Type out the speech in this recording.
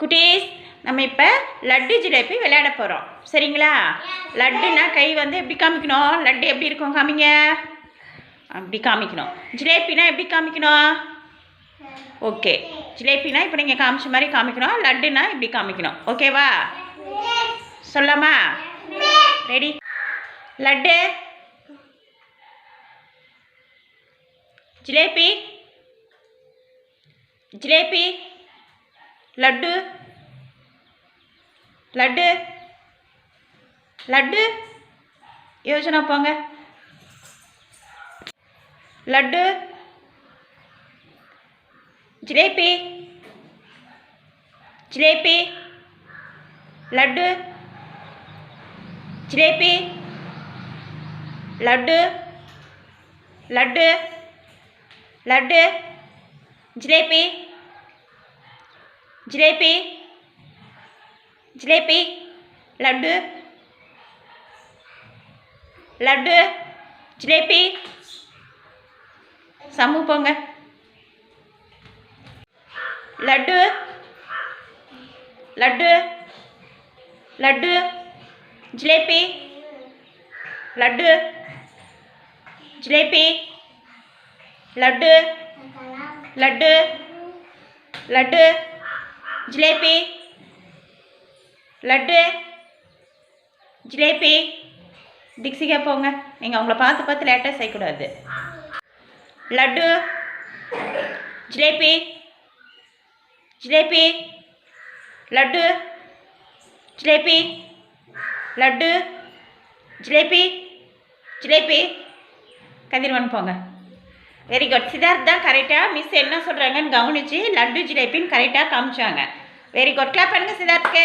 குட்டீஸ் நம்ம இப்போ லட்டு ஜிலேபி விளையாட போகிறோம் சரிங்களா? லட்டுனா கை வந்து எப்படி காமிக்கணும்? லட்டு எப்படி இருக்கும் காமிங்க? அப்படி காமிக்கணும். ஜிலேபினா எப்படி காமிக்கணும்? ஓகே. ஜிலேபினா இப்போ நீங்கள் காமிச்ச மாதிரி காமிக்கணும். லட்டுனா இப்படி காமிக்கணும். ஓகேவா? சொல்லாமா ரெடி லட்டு. ஜிலேபி. ஜிலேபி. லட்டு. லட்டு. லட்டு. யோசனை போங்க. லட்டு. ஜிலேபி. ஜிலேபி. லட்டு. ஜிலேபி. லட்டு. லட்டு. லட்டு. ஜிலேபி. ஜிலேபி. ஜிலேபி. லட்டு. லட்டு. ஜிலேபி. சமு போங்க. லட்டு. லட்டு. லட்டு. ஜிலேபி. லட்டு. ஜிலேபி. லட்டு. லட்டு. லட்டு. ஜிலேபி. லட்டு. ஜிலேபி. டிக்ஸிக்கா போங்க. நீங்கள் அவங்கள பார்த்து பார்த்து லேட்டாக செய்யக்கூடாது. லட்டு. ஜிலேபி. ஜிலேபி. லட்டு. ஜிலேபி. லட்டு. ஜிலேபி. ஜிலேபி. கதிர்வன் போங்க. வெரி குட் சித்தார்த் தான் கரெக்டாக மிஸ் என்ன சொல்கிறாங்கன்னு கவனித்து லட்டு ஜிலேபின்னு கரெக்டாக காமிச்சாங்க. வெரி குட் கிளாப் பண்ணுங்க சிதார்த்துக்கு